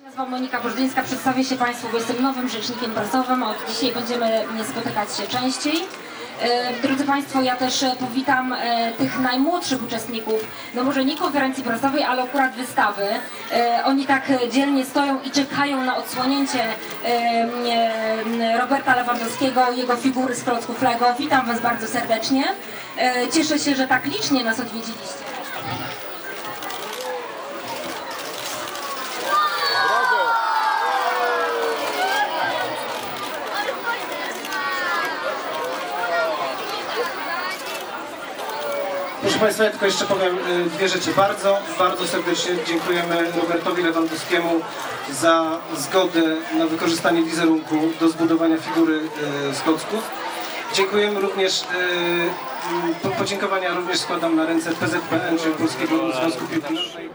nazywam Monika Bożdyńska, przedstawię się Państwu, bo jestem nowym rzecznikiem prasowym, od dzisiaj będziemy spotykać się częściej. E, Drodzy Państwo, ja też e, powitam e, tych najmłodszych uczestników, no może nie konferencji prasowej, ale akurat wystawy. Oni tak dzielnie stoją i czekają na odsłonięcie Roberta Lewandowskiego, jego figury z klocków Lego. Witam Was bardzo serdecznie. Cieszę się, że tak licznie nas odwiedziliście. Proszę Państwa, ja tylko jeszcze powiem y, dwie rzeczy. Bardzo, bardzo serdecznie dziękujemy Robertowi Lewandowskiemu za zgodę na wykorzystanie wizerunku do zbudowania figury y, z klocków. Dziękujemy również, y, po- podziękowania również składam na ręce PZPN, czyli Polskiego Związku Piłki Nożnej.